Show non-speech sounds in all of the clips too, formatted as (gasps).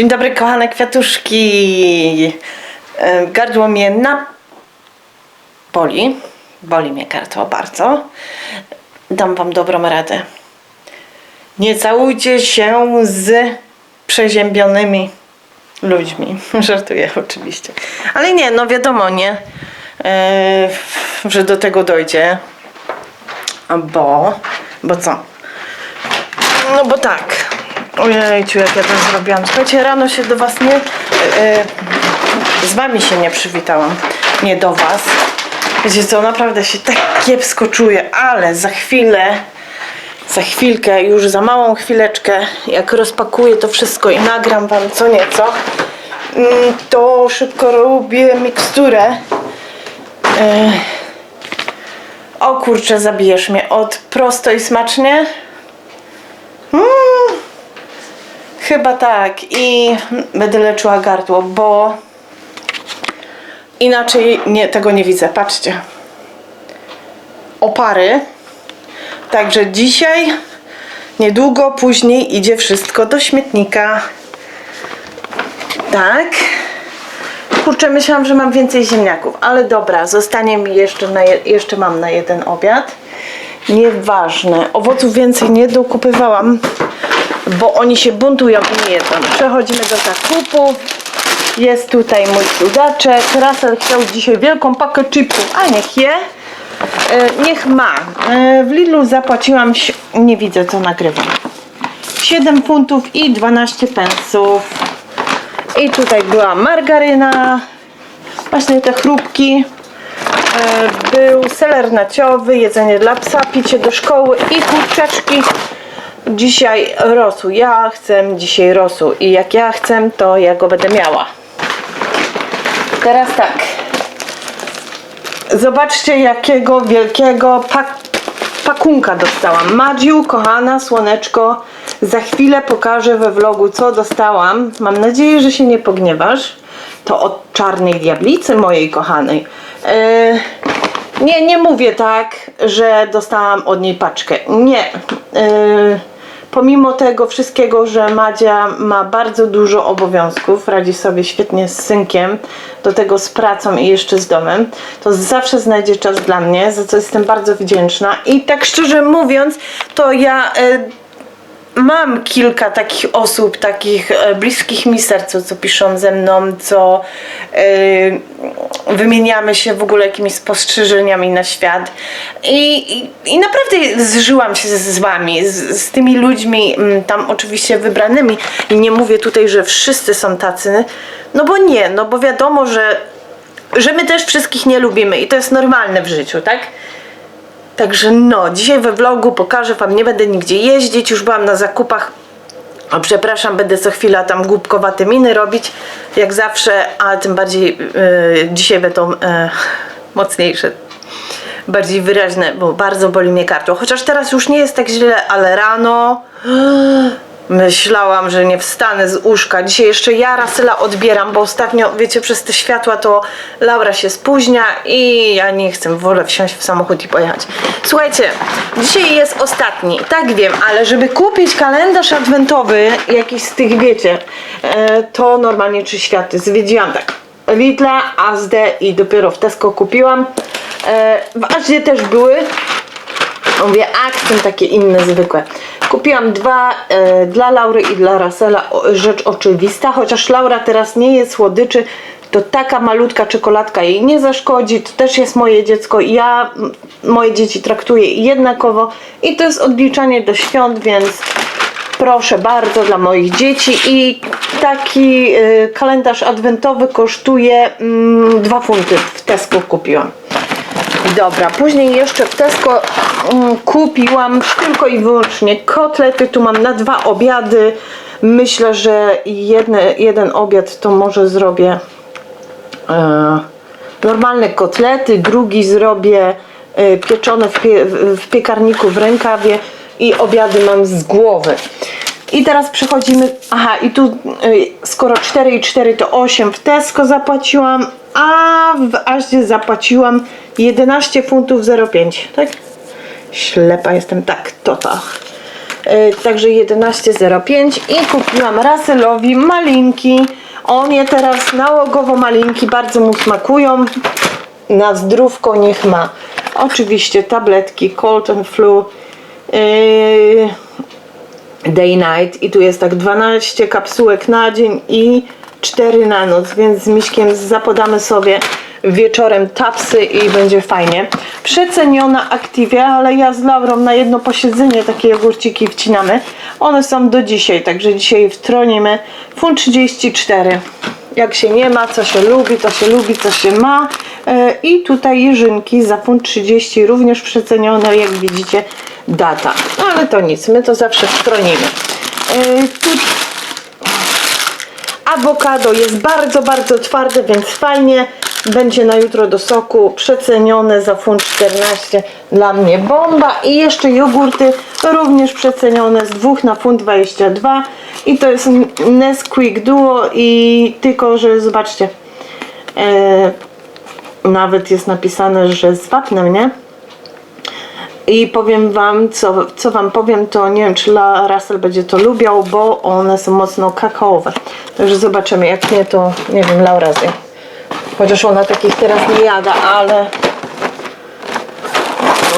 Dzień dobry, kochane kwiatuszki. E, Gardło mnie na... boli. Boli mnie gardło bardzo. Dam wam dobrą radę. Nie całujcie się z przeziębionymi ludźmi. (laughs) Żartuję oczywiście. Ale nie, no wiadomo, nie? E, że do tego dojdzie. Bo... Bo co? No bo tak. Ojejciu, jak ja to zrobiłam. Słuchajcie, rano się do was nie... E, z wami się nie przywitałam. Nie do was. Wiecie co, naprawdę się tak kiepsko czuję, ale za chwilę, za chwilkę, już za małą chwileczkę, jak rozpakuję to wszystko i nagram wam co nieco, mm, to szybko robię miksturę. E, o kurczę, zabijesz mnie od prosto i smacznie. Mm, chyba tak. I będę leczyła gardło, bo inaczej nie, tego nie widzę. Patrzcie. Opary. Także dzisiaj, niedługo później idzie wszystko do śmietnika. Tak. Kurczę, myślałam, że mam więcej ziemniaków, ale dobra, zostanie mi jeszcze, na je, jeszcze mam na jeden obiad. Nieważne, owoców więcej nie dokupywałam, bo oni się buntują i nie jedzą. Przechodzimy do zakupu. Jest tutaj mój cudaczek. Russell chciał dzisiaj wielką pakę chipsów, a niech je. E, niech ma. E, w Lidlu zapłaciłam, si- nie widzę co nagrywam. 7 funtów i 12 pensów. I tutaj była margaryna, właśnie te chrupki. E, Był seler naciowy, jedzenie dla psa, picie do szkoły i kurczaczki. Dzisiaj rosół. Ja chcę dzisiaj rosół i jak ja chcę, to ja go będę miała. Teraz tak. Zobaczcie jakiego wielkiego pak pakunka dostałam. Madziu, kochana, słoneczko, za chwilę pokażę we vlogu co dostałam. Mam nadzieję, że się nie pogniewasz. To od czarnej diablicy mojej kochanej. E, nie, nie mówię tak, że dostałam od niej paczkę. Nie. E, pomimo tego wszystkiego, że Madzia ma bardzo dużo obowiązków, radzi sobie świetnie z synkiem, do tego z pracą i jeszcze z domem, to zawsze znajdzie czas dla mnie, za co jestem bardzo wdzięczna. I tak szczerze mówiąc, to ja e, mam kilka takich osób, takich e, bliskich mi sercu, co piszą ze mną, co e, wymieniamy się w ogóle jakimiś spostrzeżeniami na świat. I, i, i naprawdę zżyłam się z, z wami, z, z tymi ludźmi, mm, tam oczywiście wybranymi. I nie mówię tutaj, że wszyscy są tacy, no bo nie, no bo wiadomo, że, że my też wszystkich nie lubimy i to jest normalne w życiu, tak? Także no, dzisiaj we vlogu pokażę wam, nie będę nigdzie jeździć, już byłam na zakupach. O, przepraszam, będę co chwila tam głupkowate miny robić, jak zawsze, a tym bardziej yy, dzisiaj będą yy, mocniejsze, bardziej wyraźne, bo bardzo boli mnie gardło. Chociaż teraz już nie jest tak źle, ale rano myślałam, że nie wstanę z łóżka. Dzisiaj jeszcze ja Rasyla odbieram, bo ostatnio, wiecie, przez te światła to Laura się spóźnia i ja nie chcę, wolę wsiąść w samochód i pojechać. Słuchajcie, dzisiaj jest ostatni, tak wiem, ale żeby kupić kalendarz adwentowy, jakiś z tych, wiecie, e, to normalnie trzy światy. Zwiedziłam tak Lidla, Asdę i dopiero w Tesco kupiłam. E, W Asdzie też były, Mówię, akcent takie inne, zwykłe. Kupiłam dwa e, dla Laury i dla Rasela, rzecz oczywista, chociaż Laura teraz nie je słodyczy, to taka malutka czekoladka jej nie zaszkodzi, to też jest moje dziecko i ja moje dzieci traktuję jednakowo i to jest odliczanie do świąt, więc proszę bardzo dla moich dzieci i taki e, kalendarz adwentowy kosztuje mm, 2 funty w Tesco kupiłam. Dobra, później jeszcze w Tesco mm, kupiłam tylko i wyłącznie kotlety. Tu mam na dwa obiady. Myślę, że jedne, jeden obiad to może zrobię e, normalne kotlety, drugi zrobię e, pieczone w, pie, w piekarniku w rękawie i obiady mam z głowy. I teraz przechodzimy, aha i tu y, skoro 4,4 to 8 w Tesco zapłaciłam, a w Aździe zapłaciłam 11 funtów 05, tak? Ślepa jestem, tak, to tak. E, Także 11,05 i kupiłam Russellowi malinki. On je teraz nałogowo malinki, bardzo mu smakują. Na zdrówko niech ma. Oczywiście tabletki Cold and Flu. Yy, day night i tu jest tak 12 kapsułek na dzień i 4 na noc, więc z Miśkiem zapodamy sobie wieczorem tapsy i będzie fajnie. Przeceniona Activia, ale ja z Laurą na jedno posiedzenie takie jogurciki wcinamy. One są do dzisiaj, także dzisiaj wtronimy. Funt 34. Jak się nie ma, co się lubi, to się lubi, co się ma. E, I tutaj jeżynki za funt 30, również przecenione, jak widzicie, data. No ale to nic, my to zawsze wtronimy. E, Tu Awokado jest bardzo, bardzo twarde, więc fajnie. Będzie na jutro do soku. Przecenione za funt 14. Dla mnie bomba. I jeszcze jogurty również przecenione z 2 na funt 22. I to jest Nesquik Duo i tylko, że zobaczcie. E, nawet jest napisane, że z wapnem, nie? I powiem wam, co, co wam powiem, to nie wiem, czy La Russell będzie to lubiał, bo one są mocno kakaowe. Także zobaczymy, jak nie, to nie wiem, Laura zje. Chociaż ona takich teraz nie jada, ale...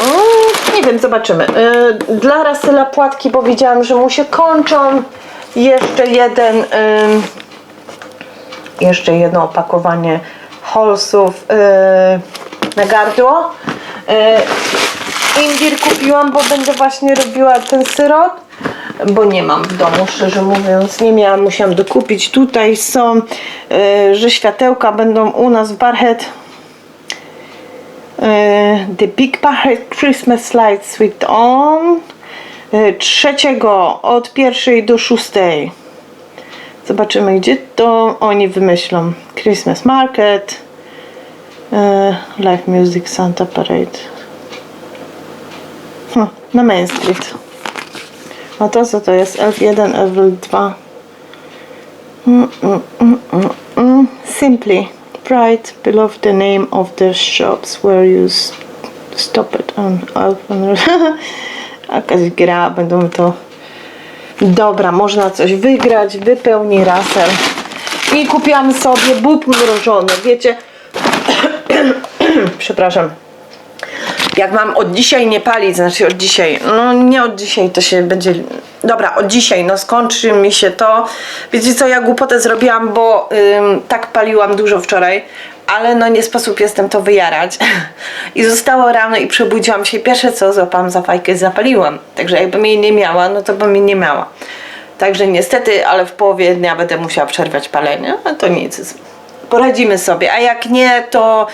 Mm, Nie wiem, zobaczymy. Yy, Dla Russella płatki, bo widziałam, że mu się kończą. Jeszcze jeden... jeszcze jedno opakowanie holsów yy, na gardło. Yy, imbir kupiłam, bo będę właśnie robiła ten syrop, bo nie mam w domu, szczerze mówiąc, nie miałam, musiałam dokupić. Tutaj są, yy, że światełka będą u nas w Barhead. Yy, The Big Barhead Christmas Lights with On. Yy, trzeciego od pierwszej do szóstej. Zobaczymy, gdzie to oni wymyślą. Christmas Market, e, Live Music Santa Parade. Hm, na Main Street. A to co to jest? F1, F2. Mm, mm, mm, mm. Simply. Pride below the name of the shops where you stop it on open. Jakaś (laughs) gra, będą to Dobra, można coś wygrać, wypełni raser. I kupiłam sobie bób mrożony. Wiecie, (coughs) przepraszam. Jak mam od dzisiaj nie palić, znaczy od dzisiaj, no nie od dzisiaj, to się będzie. Dobra, od dzisiaj, no skończy mi się to. Wiecie co, ja głupotę zrobiłam, bo ym, tak paliłam dużo wczoraj, ale no nie sposób jestem to wyjarać. (laughs) I zostało rano i przebudziłam się. Pierwsze co, złapałam za fajkę zapaliłam. Także jakbym jej nie miała, no to bym jej nie miała. Także niestety, ale w połowie dnia będę musiała przerwać palenie, a to nic. Poradzimy sobie. A jak nie, to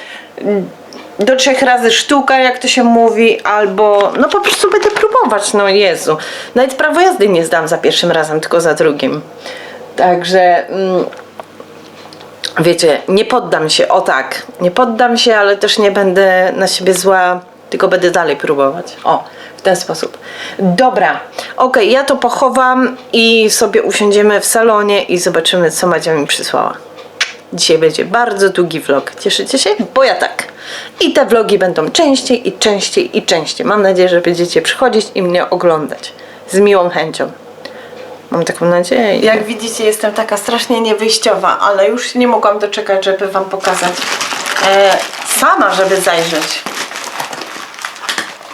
do trzech razy sztuka, jak to się mówi, albo no po prostu będę próbować, no Jezu. Nawet prawo jazdy nie zdam za pierwszym razem, tylko za drugim. Także mm, wiecie, nie poddam się, o tak, nie poddam się, ale też nie będę na siebie zła, tylko będę dalej próbować. O, w ten sposób. Dobra, ok, ja to pochowam i sobie usiądziemy w salonie i zobaczymy, co Madzia mi przysłała. Dzisiaj będzie bardzo długi vlog. Cieszycie się? Bo ja tak. I te vlogi będą częściej i częściej i częściej. Mam nadzieję, że będziecie przychodzić i mnie oglądać. Z miłą chęcią. Mam taką nadzieję. Jak widzicie, jestem taka strasznie niewyjściowa, ale już nie mogłam doczekać, żeby Wam pokazać. E, sama, żeby zajrzeć.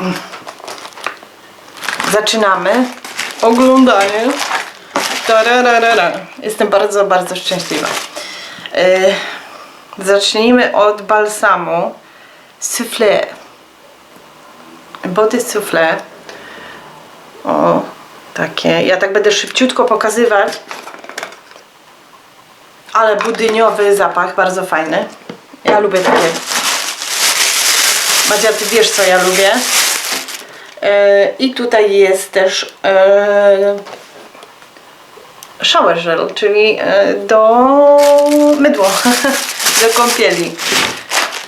Mm. Zaczynamy oglądanie. Tararara. Jestem bardzo, bardzo szczęśliwa. E, zacznijmy od balsamu Soufflé. Body Soufflé. O, takie. Ja tak będę szybciutko pokazywać. Ale budyniowy zapach, bardzo fajny. Ja lubię takie. Madzia, ty wiesz co ja lubię. E, I tutaj jest też e, shower gel, czyli e, do mydło, (laughs) do kąpieli.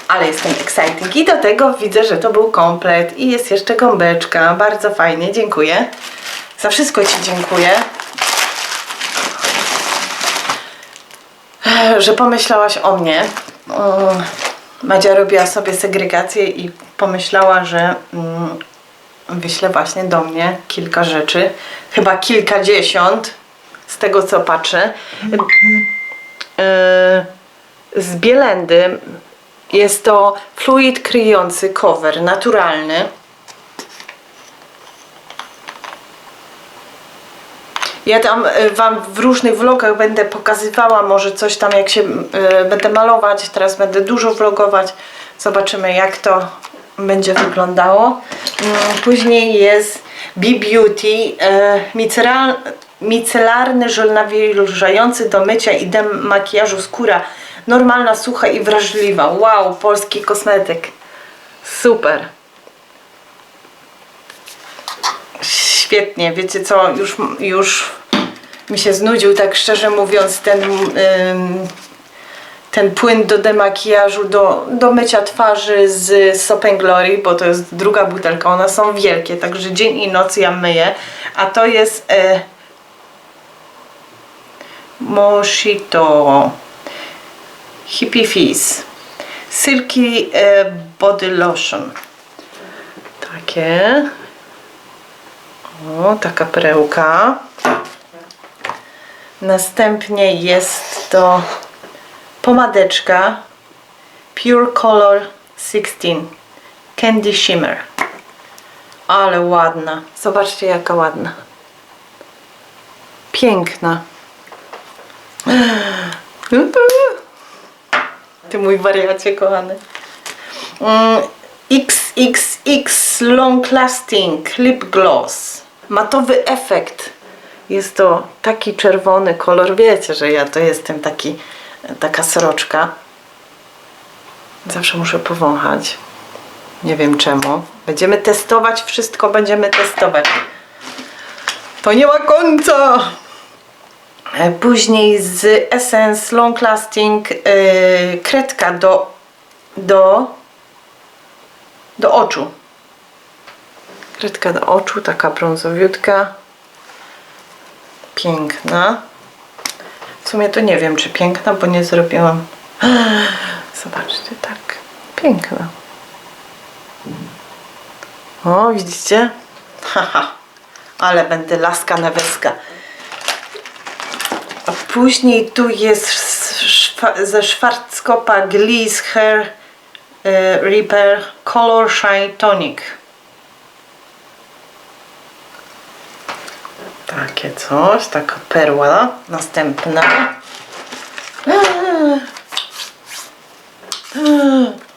Ale jestem exciting i do tego widzę, że to był komplet i jest jeszcze gąbeczka. Bardzo fajnie, dziękuję. Za wszystko Ci dziękuję. Że pomyślałaś o mnie. Madzia robiła sobie segregację i pomyślała, że mm, wyśle właśnie do mnie kilka rzeczy. Chyba kilkadziesiąt z tego co patrzę. Yy, z Bielendy jest to fluid kryjący cover naturalny. Ja tam y, Wam w różnych vlogach będę pokazywała, może coś tam jak się y, będę malować, teraz będę dużo vlogować. Zobaczymy jak to będzie wyglądało. Mm, Później jest B-Beauty, y, miceral, micelarny żel nawilżający do mycia i dem makijażu skóra. Normalna, sucha i wrażliwa. Wow, polski kosmetyk. Super. Świetnie, wiecie co, już, już mi się znudził, tak szczerze mówiąc, ten, ym, ten płyn do demakijażu, do, do mycia twarzy z Soap Glory, bo to jest druga butelka, one są wielkie, także dzień i noc ja myję, a to jest e, Moshito Hippie Fizz Silky e, Body Lotion takie o, taka perełka. Następnie jest to pomadeczka Pure Color 16 Candy Shimmer. Ale ładna. Zobaczcie jaka ładna. Piękna. Ty mój wariacie kochany. Mm, XXX Long Lasting Lip Gloss. Matowy efekt. Jest to taki czerwony kolor. Wiecie, że ja to jestem taki, taka sroczka. Zawsze muszę powąchać. Nie wiem czemu. Będziemy testować, wszystko będziemy testować. To nie ma końca! E, Później z Essence Long Lasting yy, kredka do, do do oczu. Kredka do oczu, taka brązowiutka. Piękna. W sumie to nie wiem, czy piękna, bo nie zrobiłam. (gasps) Zobaczcie, tak. Piękna. O, widzicie? (laughs) Haha. Ale będę laska na weska. Później tu jest ze Schwarzkopa Gliss Hair e, Repair Color Shine Tonic. Takie coś, taka perła. Następna.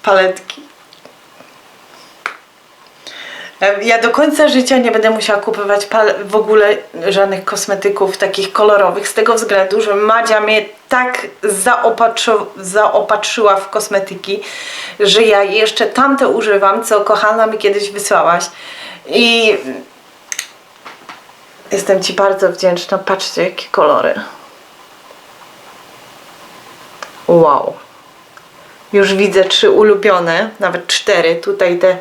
Paletki. E, Ja do końca życia nie będę musiała kupować w ogóle żadnych kosmetyków takich kolorowych, z tego względu, że Madzia mnie tak zaopatrzy- zaopatrzyła w kosmetyki, że ja jeszcze tamte używam, co kochana mi kiedyś wysłałaś. I jestem Ci bardzo wdzięczna. Patrzcie, jakie kolory. Wow. Już widzę trzy ulubione, nawet cztery. Tutaj te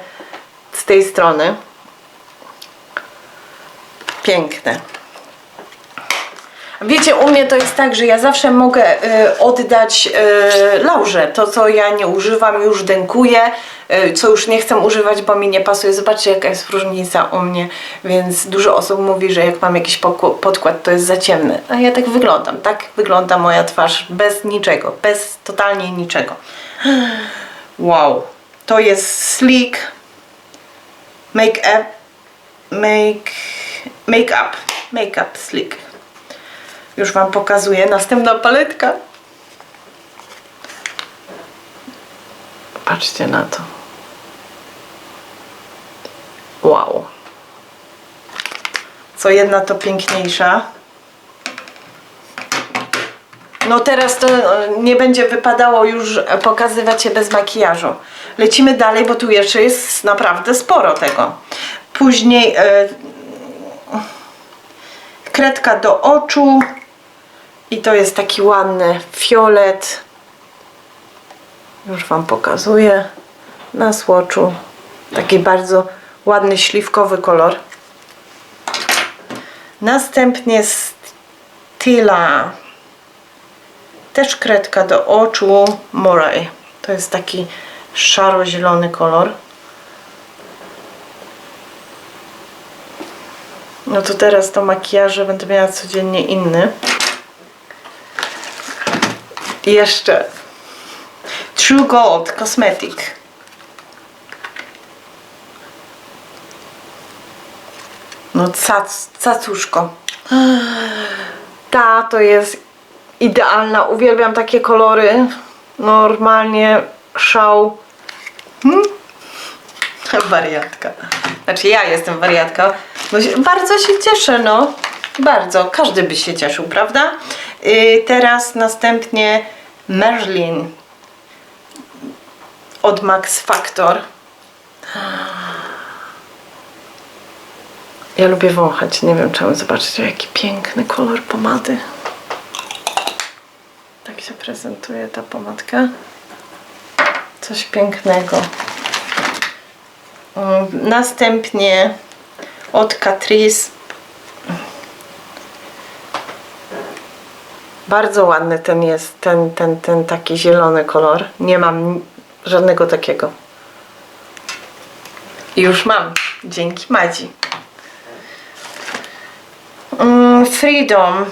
z tej strony. Piękne. Wiecie, u mnie to jest tak, że ja zawsze mogę y, oddać y, Laurze to, co ja nie używam, już dękuję, y, co już nie chcę używać, bo mi nie pasuje. Zobaczcie, jaka jest różnica u mnie, więc dużo osób mówi, że jak mam jakiś podkład, to jest za ciemny. A ja tak wyglądam, tak wygląda moja twarz, bez niczego, bez totalnie niczego. (gasps) Wow, to jest sleek make up make make up. Make up sleek już wam pokazuję następna paletka. Patrzcie na to. Wow. Co jedna to piękniejsza no teraz to e, nie będzie wypadało już pokazywać się bez makijażu. Lecimy dalej, bo tu jeszcze jest naprawdę sporo tego. Później e, kredka do oczu i to jest taki ładny fiolet. Już Wam pokazuję na słoczu. Taki bardzo ładny śliwkowy kolor. Następnie Stila też kredka do oczu Moray. To jest taki szaro-zielony kolor. No to teraz do makijażu będę miała codziennie inny. Jeszcze True Gold Cosmetic. No cac, cacuszko. Ta to jest idealna. Uwielbiam takie kolory. Normalnie szał. Hmm? (laughs) Wariatka. Znaczy ja jestem wariatka. Bardzo się cieszę, no. Bardzo. Każdy by się cieszył, prawda? Yy, teraz następnie Merlin od Max Factor. Ja lubię wąchać, nie wiem czemu. Zobaczcie, jaki piękny kolor pomady. Tak się prezentuje ta pomadka. Coś pięknego. Następnie od Catrice. Bardzo ładny ten jest, ten, ten, ten taki zielony kolor. Nie mam żadnego takiego. I już mam, dzięki Madzi. Mm, Freedom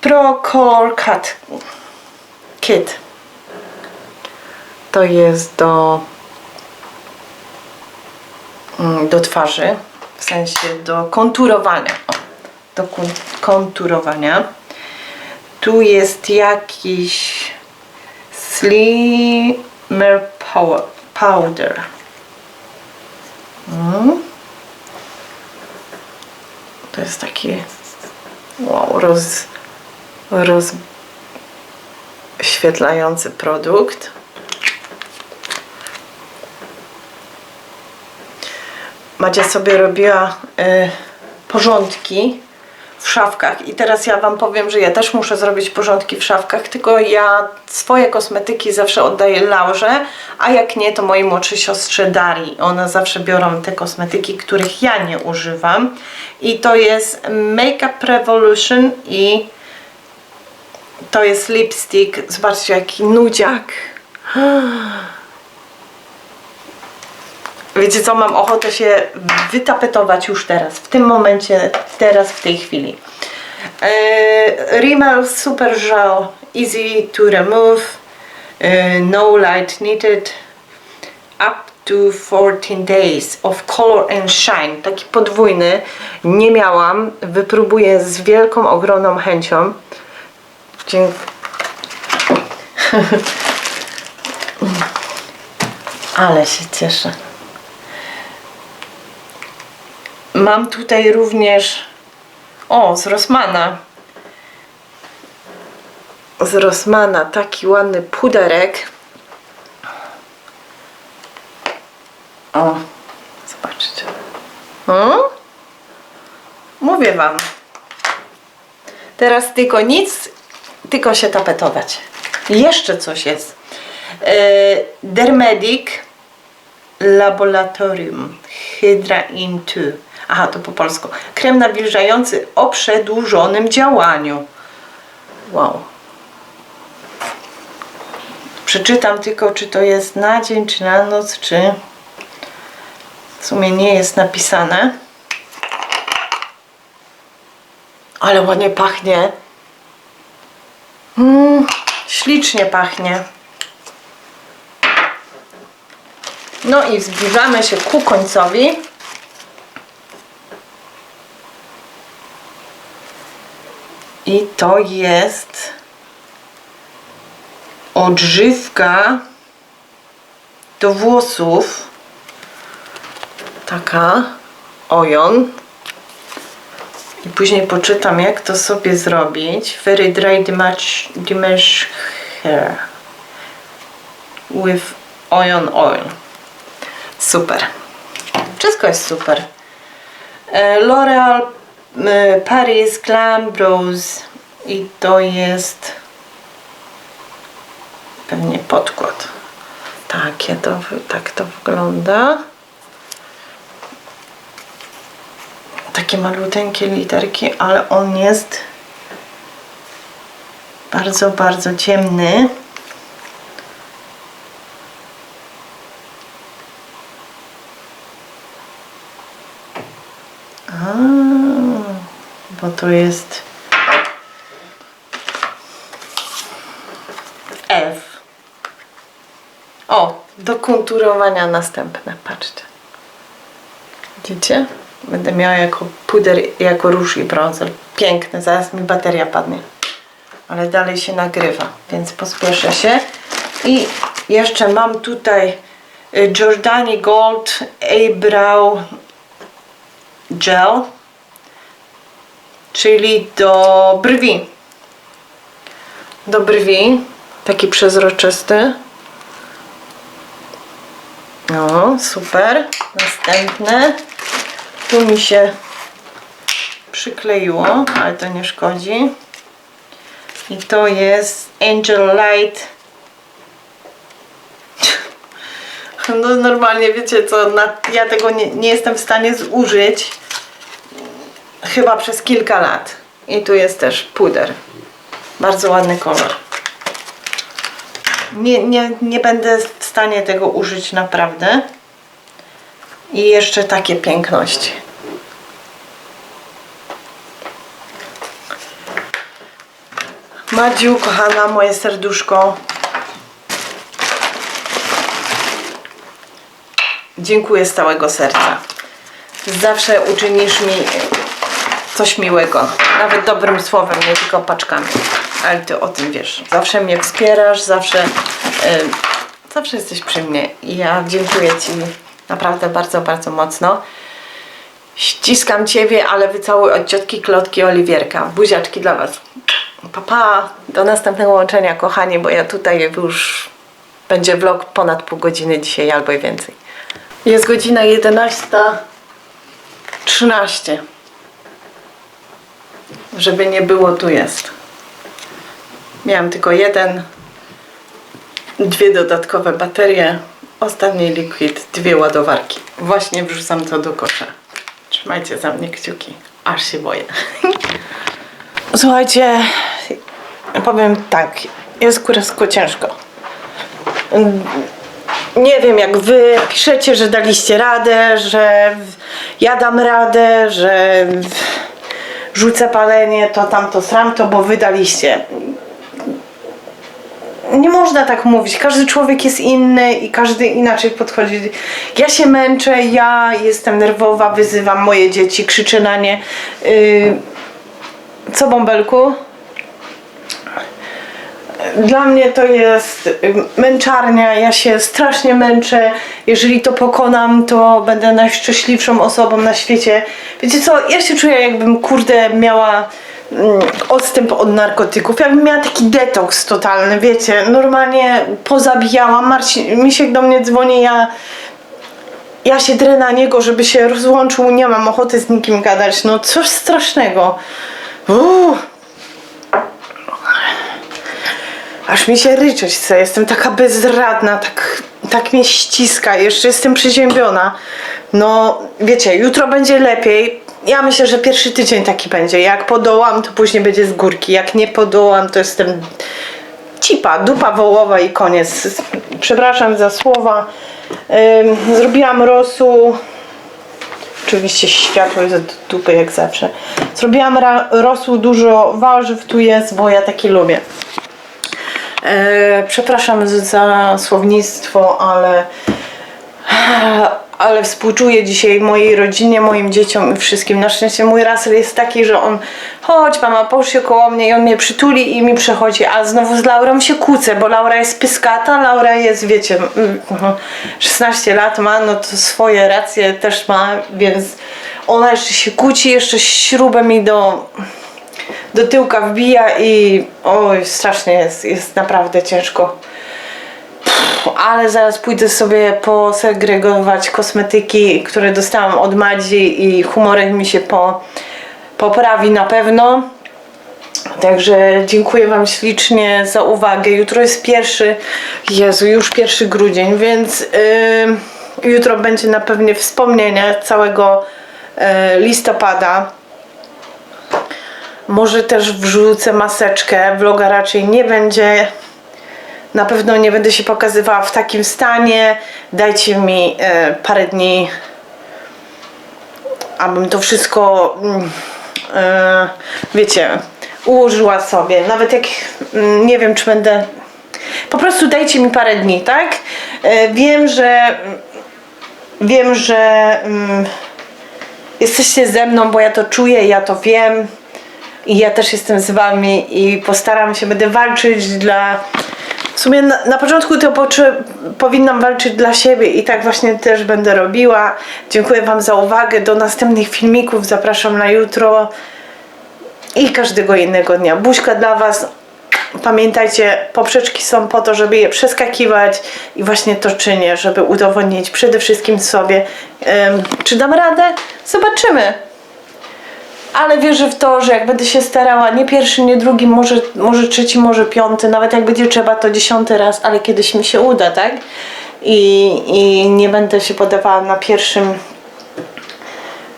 Pro Color Cut Kit. To jest do mm, do twarzy, w sensie do konturowania. O, do kon- konturowania. Tu jest jakiś Slimmer Pow- Powder. Mm. To jest taki wow, roz, rozświetlający produkt. Madzia sobie robiła y, porządki w szafkach i teraz ja Wam powiem, że ja też muszę zrobić porządki w szafkach, tylko ja swoje kosmetyki zawsze oddaję Laurze, a jak nie, to mojej młodszej siostrze Darii. One zawsze biorą te kosmetyki, których ja nie używam i to jest Makeup Revolution i to jest lipstick. Zobaczcie, jaki nudziak. (gasps) Wiecie co, mam ochotę się wytapetować już teraz, w tym momencie, teraz, w tej chwili. E, Rimmel Super Gel Easy to Remove. E, No Light Needed. Up to 14 Days of Color and Shine. Taki podwójny, nie miałam, wypróbuję z wielką, ogromną chęcią Dziękuję Ale się cieszę Mam tutaj również o, z Rossmana. Z Rossmana taki ładny puderek. O, zobaczcie. Hmm? Mówię Wam. Teraz tylko nic, tylko się tapetować. Jeszcze coś jest. E, Dermedic Laboratorium Hydra Into. Aha, to po polsku. Krem nawilżający o przedłużonym działaniu. Wow. Przeczytam tylko, czy to jest na dzień, czy na noc, czy w sumie nie jest napisane. Ale ładnie pachnie. Ślicznie pachnie. No i zbliżamy się ku końcowi. I to jest odżywka do włosów. Taka ojon. I później poczytam, jak to sobie zrobić. Very dry damage hair with oil oil. Super. Wszystko jest super. E, L'Oreal e, Paris Glam Brows i to jest pewnie podkład. Takie to, tak to wygląda. Takie maluteńkie literki, ale on jest bardzo, bardzo ciemny. A, to jest F. O, do konturowania następne, patrzcie. Widzicie? Będę miała jako puder, jako róż i bronzer. Piękne, zaraz mi bateria padnie. Ale dalej się nagrywa, więc pospieszę się. I jeszcze mam tutaj y, Giordani Gold Eyebrow Gel, czyli do brwi. Do brwi, taki przezroczysty. No, super. Następne. Tu mi się przykleiło, ale to nie szkodzi. I to jest Angel Light. No normalnie wiecie co, ja tego nie, nie jestem w stanie zużyć chyba przez kilka lat. I tu jest też puder. Bardzo ładny kolor. Nie, nie, nie będę w stanie tego użyć naprawdę. I jeszcze takie piękności. Madziu, kochana, moje serduszko. Dziękuję z całego serca. Zawsze uczynisz mi coś miłego. Nawet dobrym słowem, nie tylko paczkami. Ale ty o tym wiesz. Zawsze mnie wspierasz, zawsze, y, zawsze jesteś przy mnie. I ja dziękuję Ci naprawdę bardzo, bardzo mocno. Ściskam Ciebie, ale Wy cały od ciotki Klotki Oliwierka. Buziaczki dla Was. Papa, pa. do następnego łączenia, kochani, bo ja tutaj już będzie vlog ponad pół godziny dzisiaj albo i więcej. Jest godzina 11.13. Żeby nie było, tu jest. Miałam tylko jeden, dwie dodatkowe baterie, ostatni liquid, dwie ładowarki. Właśnie wrzucam to do kosza. Trzymajcie za mnie kciuki, aż się boję. (laughs) Słuchajcie, powiem tak, jest kurewsko ciężko. Nie wiem jak wy piszecie, że daliście radę, że ja dam radę, że rzucę palenie, to tamto sramto, bo wy daliście. Nie można tak mówić. Każdy człowiek jest inny i każdy inaczej podchodzi. Ja się męczę, ja jestem nerwowa, wyzywam moje dzieci, krzyczę na nie. Yy, co bąbelku? Dla mnie to jest y, męczarnia, ja się strasznie męczę. Jeżeli to pokonam, to będę najszczęśliwszą osobą na świecie. Wiecie co, ja się czuję jakbym kurde miała odstęp od narkotyków, jakbym miała taki detoks totalny, wiecie, normalnie pozabijałam. Marcin, Misiek do mnie dzwoni, ja ja się drę na niego, żeby się rozłączył, nie mam ochoty z nikim gadać, no coś strasznego. Uuu. Aż mi się ryczeć chce, jestem taka bezradna, tak, tak mnie ściska, jeszcze jestem przeziębiona. No, wiecie, jutro będzie lepiej. Ja myślę, że pierwszy tydzień taki będzie. Jak podołam, to później będzie z górki. Jak nie podołam, to jestem cipa, dupa wołowa i koniec. Przepraszam za słowa. Zrobiłam rosół. Oczywiście światło jest od dupy jak zawsze. Zrobiłam rosół, dużo warzyw tu jest, bo ja taki lubię. E, przepraszam za słownictwo, ale ale współczuję dzisiaj mojej rodzinie, moim dzieciom i wszystkim. Na szczęście mój Russell jest taki, że on chodź mama, połóż się koło mnie i on mnie przytuli i mi przechodzi, a znowu z Laurą się kłócę, bo Laura jest pyskata, Laura jest, wiecie, mm, mhm, 16 lat ma, no to swoje racje też ma, więc ona jeszcze się kłóci, jeszcze śrubę mi do do tyłka wbija i oj, strasznie jest, jest naprawdę ciężko. Ale zaraz pójdę sobie posegregować kosmetyki, które dostałam od Madzi i humorek mi się po, poprawi na pewno. Także dziękuję Wam ślicznie za uwagę. Jutro jest pierwszy, Jezu, już pierwszy grudzień, więc yy, jutro będzie na pewno wspomnienie całego yy, listopada. Może też wrzucę maseczkę. Vloga raczej nie będzie. Na pewno nie będę się pokazywała w takim stanie. Dajcie mi e, parę dni, abym to wszystko mm, e, wiecie, ułożyła sobie. Nawet jak mm, nie wiem, czy będę. Po prostu dajcie mi parę dni, tak? E, wiem, że. Wiem, że. mm, jesteście ze mną, bo ja to czuję, ja to wiem. I ja też jestem z wami i postaram się, będę walczyć dla. W sumie na, na początku to potrze- powinnam walczyć dla siebie i tak właśnie też będę robiła. Dziękuję Wam za uwagę. Do następnych filmików zapraszam na jutro i każdego innego dnia. Buźka dla Was. Pamiętajcie, poprzeczki są po to, żeby je przeskakiwać i właśnie to czynię, żeby udowodnić przede wszystkim sobie, czy dam radę. Zobaczymy ale wierzę w to, że jak będę się starała, nie pierwszy, nie drugi, może, może trzeci, może piąty, nawet jak będzie trzeba, to dziesiąty raz, ale kiedyś mi się uda, tak? I, i nie będę się podawała na pierwszym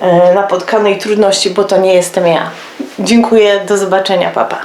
e, napotkanej trudności, bo to nie jestem ja. Dziękuję, do zobaczenia, papa.